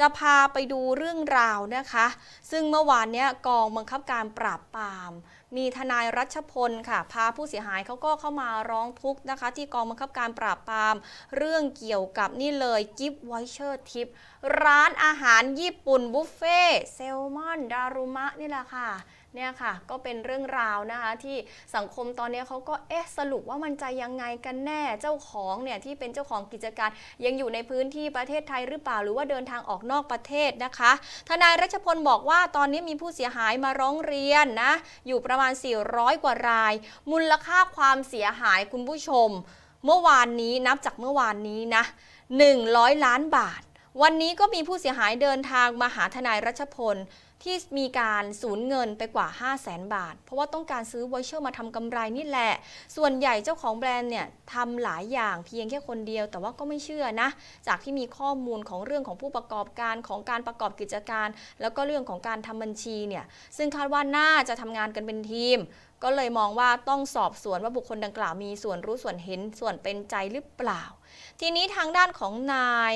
จะพาไปดูเรื่องราวนะคะ ซึ่งเมื่อวานเนี้ยกองบังคับการปราบปรามมีทนายรัชพลค่ะ พาผู้เสียหายเขาก็เข้ามาร้องทุกข์นะคะ ที่กองบังคับการปราบปราม เรื่องเกี่ยวกับนี่เลยกิฟต์ไวเชอร์ทิปร้านอาหารญี่ปุ่นบุฟเฟ่เซลมอนดารุมะนี่แหละค่ะเนี่ยค่ะก็เป็นเรื่องราวนะคะที่สังคมตอนนี้เขาก็เอ๊ะสรุปว่ามันจะยังไงกันแน่เจ้าของเนี่ยที่เป็นเจ้าของกิจการยังอยู่ในพื้นที่ประเทศไทยหรือเปล่าหรือว่าเดินทางออกนอกประเทศนะคะ ทนายรัชพลบอกว่าตอนนี้มีผู้เสียหายมาร้องเรียนนะอยู่ประมาณ 400 กว่าราย มูลค่าความเสียหายคุณผู้ชม เมื่อวานนี้นับจากเมื่อวานนี้นะ 100 ล้านบาท วันนี้ก็มีผู้เสียหายเดินทางมาหาทนายรัชพล ที่มีการสูญเงินไปกว่า 5 0 0แสนบาท เพราะว่าต้องการซื้อไวเชอร์มาทำกำไรนี่แหละ ส่วนใหญ่เจ้าของแบรนด์เนี่ยทำหลายอย่างเพียงแค่คนเดียว แต่ว่าก็ไม่เชื่อนะ จากที่มีข้อมูลของเรื่องของผู้ประกอบการของการประกอบกิจการ แล้วก็เรื่องของการทำบัญชีเนี่ยซึ่งคาดว่าน่าจะทำงานกันเป็นทีม ก็เลยมองว่าต้องสอบสวนว่าบุคคลดังกล่าวมีส่วนรู้ส่วนเห็นส่วนเป็นใจหรือเปล่า ทีนี้ทางด้านของนาย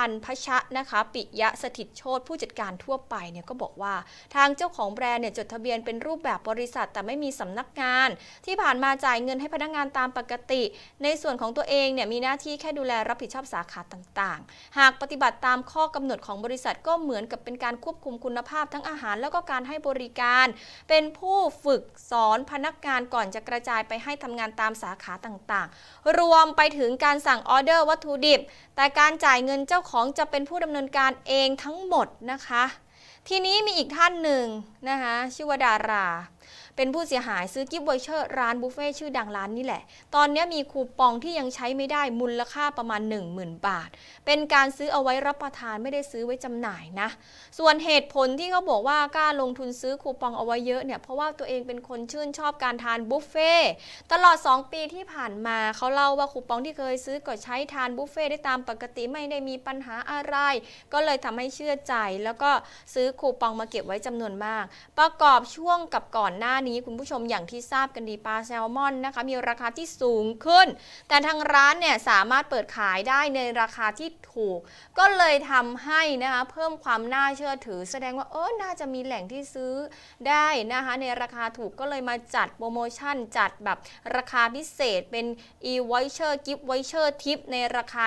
อันพชะนะคะ ปิยะสถิตโชตผู้จัดการทั่วไปเนี่ยก็บอกว่า ทางเจ้าของแบรนด์เนี่ยจดทะเบียนเป็นรูปแบบบริษัท แต่ไม่มีสำนักงาน ที่ผ่านมาจ่ายเงินให้พนักงานตามปกติ ในส่วนของตัวเองเนี่ยมีหน้าที่แค่ดูแลรับผิดชอบสาขาต่างๆ หากปฏิบัติตามข้อกำหนดของบริษัทก็เหมือนกับเป็นการควบคุมคุณภาพทั้งอาหารแล้วก็การให้บริการ เป็นผู้ฝึกสอนพนักงานก่อนจะกระจายไปให้ทำงานตามสาขาต่างๆ รวมไปถึงการสั่งออเดอร์วัตถุดิบ แต่การจ่ายเงินเจ้าของจะเป็นผู้ดำเนินการเองทั้งหมดนะคะ ทีนี้มีอีกท่านหนึ่งนะคะชื่อว่าดารา เป็นผู้เสียหายซื้อกิฟต์วอเชอร์ร้านบุฟเฟ่ชื่อดังร้านนี่แหละ ตอนนี้มีคูปองที่ยังใช้ไม่ได้มูลค่าประมาณ 10,000 บาท เป็นการซื้อเอาไว้รับประทานไม่ได้ซื้อไว้จำหน่ายนะ ส่วนเหตุผลที่เขาบอกว่ากล้าลงทุนซื้อคูปองเอาไว้เยอะเนี่ยเพราะว่าตัวเองเป็นคนชื่นชอบการทานบุฟเฟ่ตลอด 2 ปีที่ผ่านมาเขาเล่าว่าคูปองที่เคยซื้อก็ใช้ทานบุฟเฟ่ได้ตามปกติไม่ได้มีปัญหาอะไร ก็เลยทำให้เชื่อใจ แล้วก็ซื้อคูปองมาเก็บไว้จำนวนมาก ประกอบช่วงกับก่อนหน้านี้คุณผู้ชมอย่างที่ทราบกันดีปลาแซลมอนนะคะมีราคาที่สูงขึ้น แต่ทางร้านเนี่ยสามารถเปิดขายได้ในราคาที่ถูก ก็เลยทำให้นะคะเพิ่มความน่าเชื่อถือ แสดงว่าเออน่าจะมีแหล่งที่ซื้อได้นะคะในราคาถูกก็เลยมาจัดโปรโมชั่น จัดแบบราคาพิเศษเป็น e-voucher gift voucher tip ในราคา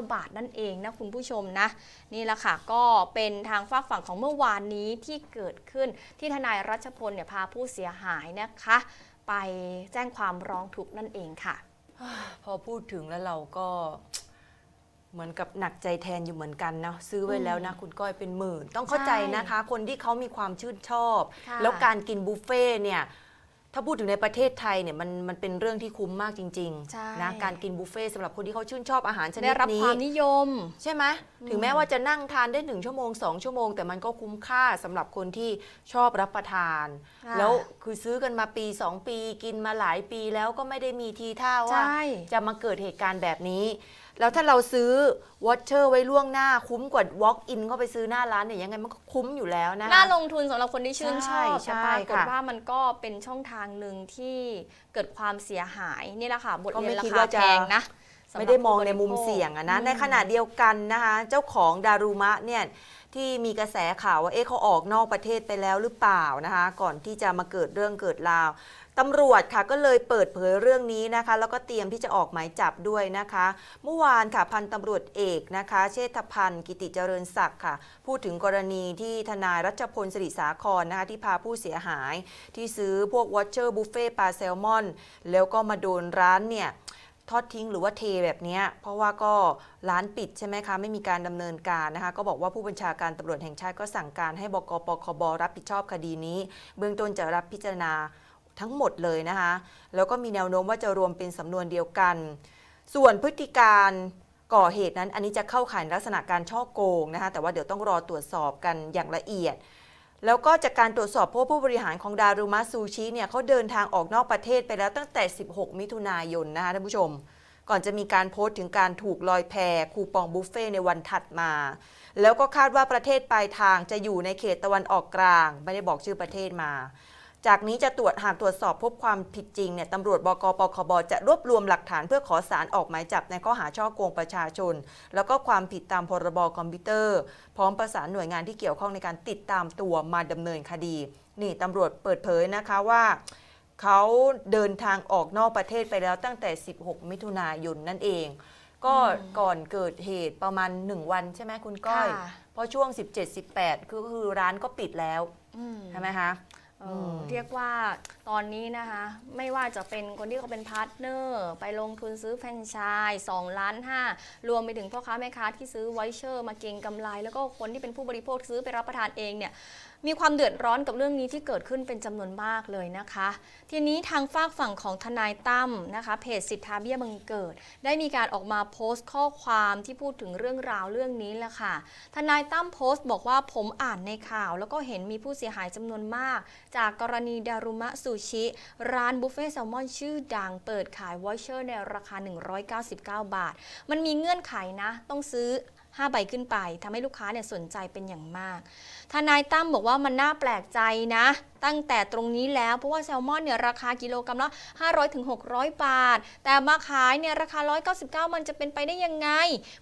199 บาทนั่นเองนะคุณผู้ชมนะนี่แหละค่ะก็เป็นทางฝากฝั่งของเมื่อวานนี้ที่เกิดขึ้นที่ทนายรัชพลเนี่ยพาผู้เสียหายนะคะ ไปแจ้งความร้องทุกข์นั่นเองค่ะ พอพูดถึงแล้วเราก็เหมือนกับหนักใจแทนอยู่เหมือนกันนะซื้อไว้แล้วนะ คุณก้อยเป็นหมื่น ต้องเข้าใจนะคะ คนที่เขามีความชื่นชอบค่ะแล้วการกินบุฟเฟ่ต์เนี่ย ถ้าพูดถึงในประเทศไทยเนี่ยมันมันเป็นเรื่องที่คุ้มมากจริงใช่ ๆนะการกินบุฟเฟ่ต์สำหรับคนที่เขาชื่นชอบอาหารชนิได้ดรับนี้ ความนิยม ใช่ไหมถึงแม้ว่าจะนั่งทานได้หนึ่งชั่วโมงสองชั่วโมง แต่มันก็คุ้มค่าสำหรับคนที่ชอบรับประทาน ค่ะ แล้วคือซื้อกันมาปี 2 ปี กินมาหลายปีแล้วก็ไม่ได้มีทีท่าว่า ใช่ จะมาเกิดเหตุการณ์แบบนี้ แล้วถ้าเราซื้อวอชเชอร์ไว้ล่วงหน้าคุ้มกว่า walk in เข้าไปซื้อหน้าร้านเนี่ยยังไงมันก็คุ้มอยู่แล้วนะคะน่าลงทุนสำหรับคนที่ชื่นชอบใช่แต่ปรากฏค่ะ ว่ามันก็เป็นช่องทางหนึ่งที่เกิดความเสียหายนี่แหละค่ะบทก็เรียไม่นราคิดคาว่าแพจะงนะ สำหรับไม่ได้มองในมุมผู้บริโภคเสี่ยงอะนะ อืม ในขณะเดียวกันนะคะ เจ้าของดารุมะเนี่ยที่มีกระแสข่าวว่าเอ๊ะเขาออกนอกประเทศไปแล้วหรือเปล่านะคะ ก่อนที่จะมาเกิดเรื่องเกิดราวตำรวจค่ะก็เลยเปิดเผยเรื่องนี้นะคะ แล้วก็เตรียมที่จะออกหมายจับด้วยนะคะ เมื่อวานค่ะพันตำรวจเอกนะคะ เชษฐพันธ์กิติเจริญศักดิ์ค่ะ พูดถึงกรณีที่ทนายรัชพลสิริสาครนะคะที่พาผู้เสียหาย ที่ซื้อพวกวอชเชอร์บุฟเฟ่ปลาแซลมอน แล้วก็มาโดนร้านเนี่ย ทอดทิ้งหรือว่าเทแบบนี้เพราะว่าก็ร้านปิดใช่ไหมคะ ไม่มีการดำเนินการนะคะ ก็บอกว่าผู้บัญชาการตำรวจแห่งชาติก็สั่งการให้บกปคบรับผิดชอบคดีนี้ เบื้องต้นจะรับพิจารณาทั้งหมดเลยนะคะ แล้วก็มีแนวโน้มว่าจะรวมเป็นสำนวนเดียวกัน ส่วนพฤติการก่อเหตุนั้นอันนี้จะเข้าข่ายลักษณะการช่อโกงนะคะ แต่ว่าเดี๋ยวต้องรอตรวจสอบกันอย่างละเอียด แล้วก็จากการตรวจสอบพบผู้บริหารของดารุมะซูชิเนี่ยเขาเดินทางออกนอกประเทศไปแล้วตั้งแต่ 16 มิถุนายนนะคะท่านผู้ชม ก่อนจะมีการโพสต์ถึงการถูกลอยแพคูปองบุฟเฟ่ในวันถัดมา แล้วก็คาดว่าประเทศปลายทางจะอยู่ในเขตตะวันออกกลาง ไม่ได้บอกชื่อประเทศมา จากนี้จะตรวจหากตรวจสอบพบความผิดจริงเนี่ยตำรวจบกปคบจะรวบรวมหลักฐานเพื่อขอสารออกหมายจับในข้อหาช่อโกงประชาชน แล้วก็ความผิดตามพรบคอมพิวเตอร์ พร้อมประสานหน่วยงานที่เกี่ยวข้องในการติดตามตัวมาดำเนินคดี นี่ตำรวจเปิดเผยนะคะว่าเขาเดินทางออกนอกประเทศไปแล้วตั้งแต่ 16 มิถุนายนนั่นเอง ก็อืมก่อนเกิดเหตุประมาณ 1 วันใช่ไหมคุณก้อยค่ะเพราะช่วง 17-18 คือคือร้านก็ปิดแล้วอืมใช่ไหมคะ เอออมเรียกว่าตอนนี้นะคะ ไม่ว่าจะเป็นคนที่เขาเป็นพาร์ทเนอร์ ไปลงทุนซื้อแฟรนไชส์2ล้าน5รวมไปถึงพ่อค้าแม่ค้าที่ซื้อไวเชอร์ มาเก็งกำไร แล้วก็คนที่เป็นผู้บริโภคซื้อไปรับประทานเองเนี่ย มีความเดือดร้อนกับเรื่องนี้ที่เกิดขึ้นเป็นจำนวนมากเลยนะคะ ทีนี้ทางฝากฝั่งของทนายตั้มนะคะเพจสิทธาเบี้ยบังเกิด ได้มีการออกมาโพสต์ข้อความที่พูดถึงเรื่องราวเรื่องนี้แหละค่ะ ทนายตั้มโพสต์บอกว่าผมอ่านในข่าว แล้วก็เห็นมีผู้เสียหายจำนวนมาก จากกรณีดารุมะซูชิ ร้านบุฟเฟ่ต์แซลมอนชื่อดังเปิดขายวอชเชอร์ในราคา 199 บาท มันมีเงื่อนไขนะ ต้องซื้อ 5 ใบขึ้นไปทำให้ลูกค้าเนี่ยสนใจเป็นอย่างมาก ทนายตั้มบอกว่ามันน่าแปลกใจนะ ตั้งแต่ตรงนี้แล้ว เพราะว่าแซลมอนเนี่ยราคากิโลกรัมละ500ถึง600 บาท แต่มาขายเนี่ยราคา 199 มันจะเป็นไปได้ยังไง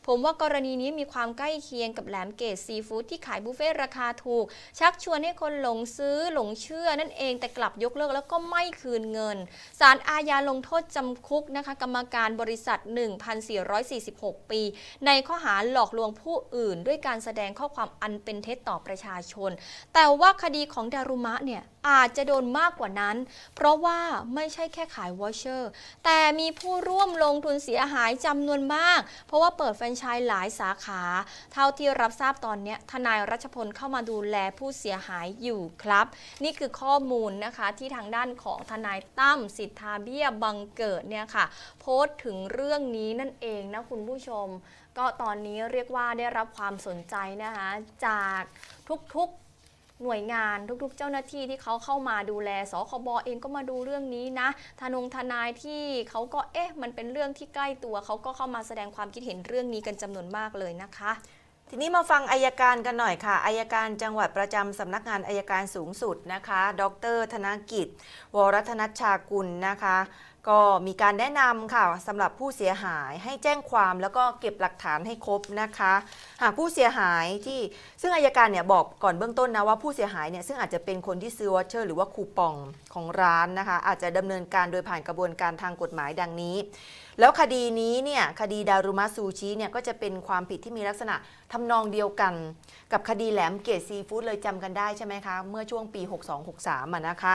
ผมว่ากรณีนี้มีความใกล้เคียงกับแหลมเกตซีฟู้ดที่ขายบุฟเฟ่ราคาถูก ชักชวนให้คนหลงซื้อหลงเชื่อนั่นเองแต่กลับยกเลิกแล้วก็ไม่คืนเงินศาลอาญาลงโทษจำคุกนะคะกรรมการบริษัท 1,446 ปี ในข้อหาหลอกลวงผู้อื่น ด้วยการแสดงข้อความอันเป็นเท็จต่อประชาชน แต่ว่าคดีของดารุมะเนี่ยอาจจะโดนมากกว่านั้น เพราะว่าไม่ใช่แค่ขายวอชเชอร์ แต่มีผู้ร่วมลงทุนเสียหายจำนวนมาก เพราะว่าเปิดแฟรนไชส์หลายสาขา เท่าที่รับทราบตอนนี้ทนายรัชพลเข้ามาดูแลผู้เสียหายอยู่ครับ นี่คือข้อมูลนะคะที่ทางด้านของทนายตั้มสิทธาเบี้ยบังเกิดเนี่ยค่ะ โพสต์ถึงเรื่องนี้นั่นเองนะคุณผู้ชม ก็ตอนนี้เรียกว่าได้รับความสนใจนะคะจากทุกๆ หน่วยงานทุกๆ เจ้าหน้าที่ที่เขาเข้ามาดูแลสคบเองก็มาดูเรื่องนี้นะทนงทนายที่เขาก็เอ๊ะมันเป็นเรื่องที่ใกล้ตัวเขาก็เข้ามาแสดงความคิดเห็นเรื่องนี้กันจำนวนมากเลยนะคะทีนี้มาฟังอายการกันหน่อยค่ะอายการจังหวัดประจำสำนักงานอายการสูงสุดนะคะ ดร ธนกิจ วรัตนชากุลนะคะ ก็มีการแนะนำค่ะสำหรับผู้เสียหายให้แจ้งความแล้วก็เก็บหลักฐานให้ครบนะคะ หากผู้เสียหายที่ซึ่งอายการเนี่ยบอกก่อนเบื้องต้นนะว่าผู้เสียหายเนี่ยซึ่งอาจจะเป็นคนที่ซื้อวอเชอร์หรือว่าคูปองของร้านนะคะ อาจจะดำเนินการโดยผ่านกระบวนการทางกฎหมายดังนี้ แล้วคดีนี้เนี่ยคดีดารุมะซูชิเนี่ยก็จะเป็นความผิดที่มีลักษณะทำนองเดียวกัน กับคดีแหลมเกตซีฟู้ดเลยจำกันได้ใช่ไหมคะเมื่อช่วงปี 62-63อะนะคะ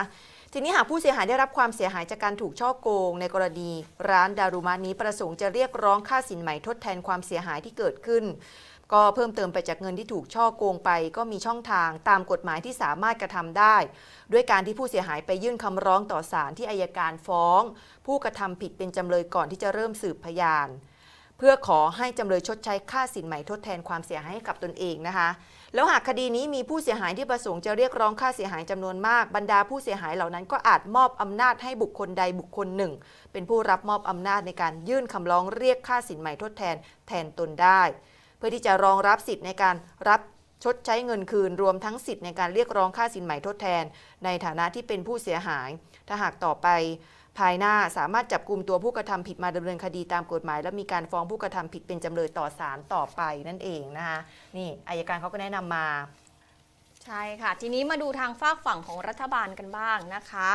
ทีนี้หากผู้เสียหายได้รับความเสียหายจากการถูกช่อโกง ในกรณีร้านดารุมะนี้ประสงค์จะเรียกร้องค่าสินไหม่ทดแทนความเสียหายที่เกิดขึ้น ก็เพิ่มเติมไปจากเงินที่ถูกช่อโกงไป ก็มีช่องทางตามกฎหมายที่สามารถกระทำได้ ด้วยการที่ผู้เสียหายไปยื่นคำร้องต่อศาลที่อายการฟ้อง ผู้กระทำผิดเป็นจำเลยก่อนที่จะเริ่มสืบพยาน เพื่อขอให้จำเลยชดใช้ค่าสินไหม่ทดแทนความเสียหายให้กับตนเองนะคะ แล้วหากคดีนี้มีผู้เสียหายที่ประสงค์จะเรียกร้องค่าเสียหายจำนวนมาก บรรดาผู้เสียหายเหล่านั้นก็อาจมอบอำนาจให้บุคคลใดบุคคลหนึ่ง เป็นผู้รับมอบอำนาจในการยื่นคำร้องเรียกค่าสินไหม่ทดแทนแทนตนได้ เพื่อที่จะรองรับสิทธิ์ในการรับชดใช้เงินคืนรวมทั้งสิทธิ์ในการเรียกร้องค่าสินไหม่ทดแทน ในฐานะที่เป็นผู้เสียหาย ถ้าหากต่อไป ภายหน้าสามารถจับกลุ่มตัวผู้กระทำผิดมาดำเนินคดีตามกฎหมาย และมีการฟ้องผู้กระทำผิดเป็นจำเลยต่อศาลต่อไปนั่นเองนะคะนี่อายการเขาก็แนะนำมา ใช่ค่ะ ทีนี้มาดูทางฝากฝั่งของรัฐบาลกันบ้างนะคะ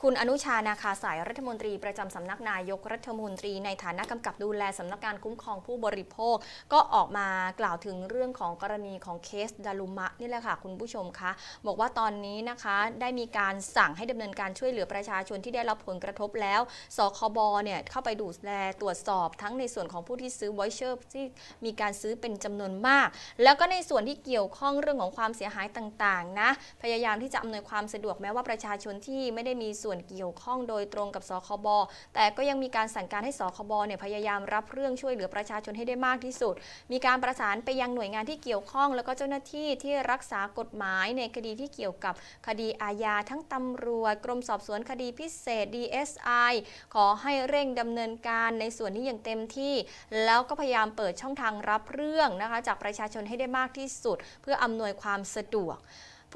คุณอนุชานาคาสายรัฐมนตรีประจำสำนักนายกรัฐมนตรี ในฐานะกำกับดูแลสำนักงานคุ้มครองผู้บริโภค ก็ออกมากล่าวถึงเรื่องของกรณีของเคสดารุมะนี่แหละค่ะ คุณผู้ชมคะบอกว่าตอนนี้นะคะได้มีการสั่งให้ดำเนินการช่วยเหลือประชาชนที่ได้รับผลกระทบแล้วสคบเนี่ยเข้าไปดูแลตรวจสอบทั้งในส่วนของผู้ที่ซื้อไวเชอร์ที่มีการซื้อเป็นจำนวนมาก แล้วก็ในส่วนที่เกี่ยวข้องเรื่องของความเสียหายต่างๆนะพยายามที่จะอำนวยความสะดวกแม้ว่าประชาชนที่ไม่ได้มีส่วนเกี่ยวข้องโดยตรงกับสคบแต่ก็ยังมีการสั่งการให้สคบเนี่ยพยายามรับเรื่องช่วยเหลือประชาชนให้ได้มากที่สุด มีการประสานไปยังหน่วยงานที่เกี่ยวข้อง แล้วก็เจ้าหน้าที่ที่รักษากฎหมายในคดีที่เกี่ยวกับคดีอาญาทั้งตำรวจกรมสอบสวนคดีพิเศษ DSI ขอให้เร่งดำเนินการในส่วนนี้อย่างเต็มที่ แล้วก็พยายามเปิดช่องทางรับเรื่องนะคะจากประชาชนให้ได้มากที่สุด เพื่ออำนวยความสะดวก왕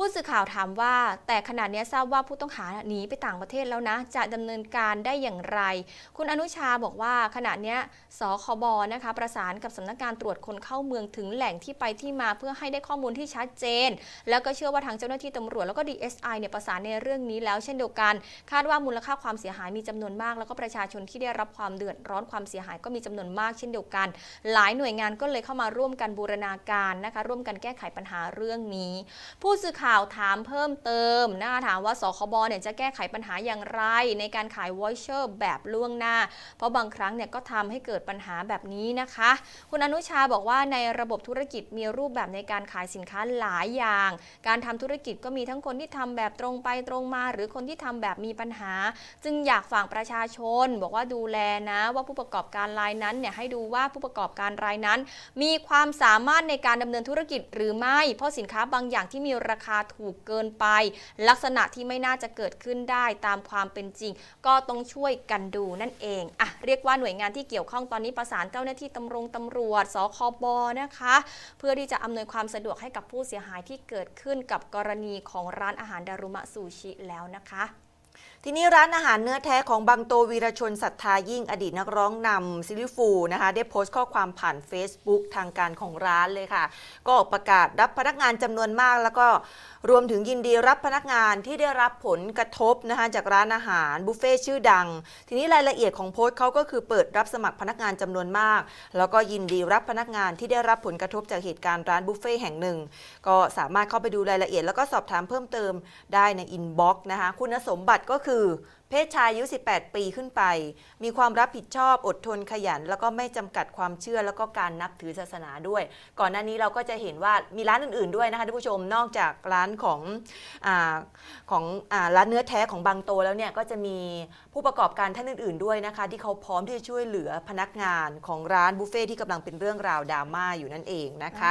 ผู้สื่อข่าวถามว่า แต่ขณะนี้ทราบว่าผู้ต้องหาหนีไปต่างประเทศแล้วนะ จะดำเนินการได้อย่างไร คุณอนุชาบอกว่าขณะนี้สคบนะคะประสานกับสำนักงานตรวจคนเข้าเมืองถึงแหล่งที่ไปที่มาเพื่อให้ได้ข้อมูลที่ชัดเจน แล้วก็เชื่อว่าทางเจ้าหน้าที่ตำรวจแล้วก็ DSI เนี่ยประสานในเรื่องนี้แล้วเช่นเดียวกัน คาดว่ามูลค่าความเสียหายมีจำนวนมาก แล้วก็ประชาชนที่ได้รับความเดือดร้อนความเสียหายก็มีจำนวนมากเช่นเดียวกัน หลายหน่วยงานก็เลยเข้ามาร่วมกันบูรณาการนะคะร่วมกันแก้ไขปัญหาเรื่องนี้ ผู้สื่อข่าวถามเพิ่มเติมนะคะถามว่าสคบเนี่ยจะแก้ไขปัญหาอย่างไร ในการขายวอยเชอร์แบบล่วงหน้า เพราะบางครั้งเนี่ยก็ทำให้เกิดปัญหาแบบนี้นะคะ คุณอนุชาบอกว่าในระบบธุรกิจมีรูปแบบในการขายสินค้าหลายอย่าง การทำธุรกิจก็มีทั้งคนที่ทำแบบตรงไปตรงมา หรือคนที่ทำแบบมีปัญหา จึงอยากฝากประชาชน บอกว่าดูแลนะว่าผู้ประกอบการรายนั้นเนี่ยให้ดูว่าผู้ประกอบการรายนั้น มีความสามารถในการดำเนินธุรกิจหรือไม่ เพราะสินค้าบางอย่างที่มีราคาถูกเกินไป ลักษณะที่ไม่น่าจะเกิดขึ้นได้ตามความเป็นจริง ก็ต้องช่วยกันดูนั่นเองอะเรียกว่าหน่วยงานที่เกี่ยวข้องตอนนี้ประสานเจ้าหน้าที่ตำรงตำรวจสคบนะคะ เพื่อที่จะอำนวยความสะดวกให้กับผู้เสียหายที่เกิดขึ้นกับกรณีของร้านอาหารดารุมะซูชิแล้วนะคะ ทีนี้ร้านอาหารเนื้อแท้ของบางโตวีรชนศรัทธายิ่งอดีตนักร้องนำซิลิฟูนะคะได้โพสต์ข้อความผ่าน Facebook ทางการของร้านเลยค่ะ ก็ออกประกาศรับพนักงานจำนวนมาก แล้วก็รวมถึงยินดีรับพนักงานที่ได้รับผลกระทบนะคะจากร้านอาหารบุฟเฟ่ชื่อดัง ทีนี้รายละเอียดของโพสต์เขาก็คือเปิดรับสมัครพนักงานจำนวนมาก แล้วก็ยินดีรับพนักงานที่ได้รับผลกระทบจากเหตุการณ์ร้านบุฟเฟ่แห่งหนึ่งก็สามารถเข้าไปดูรายละเอียด แล้วก็สอบถามเพิ่มเติมได้ในอินบ็อกซ์นะคะคุณสมบัติก็คือเพศชายอายุ 18 ปีขึ้นไป มีความรับผิดชอบอดทนขยัน แล้วก็ไม่จำกัดความเชื่อแล้วก็การนับถือศาสนาด้วย ก่อนหน้านี้เราก็จะเห็นว่ามีร้านอื่น ๆ ด้วยนะคะท่านผู้ชมนอกจากร้านของอของอร้านเนื้อแท้ของบางโตแล้วเนี่ยก็จะมีผู้ประกอบการท่านอื่น ๆ ด้วยนะคะ ที่เขาพร้อมที่จะช่วยเหลือพนักงานของร้านบุฟเฟ่ที่กำลังเป็นเรื่องราวดราม่าอยู่นั่นเองนะคะ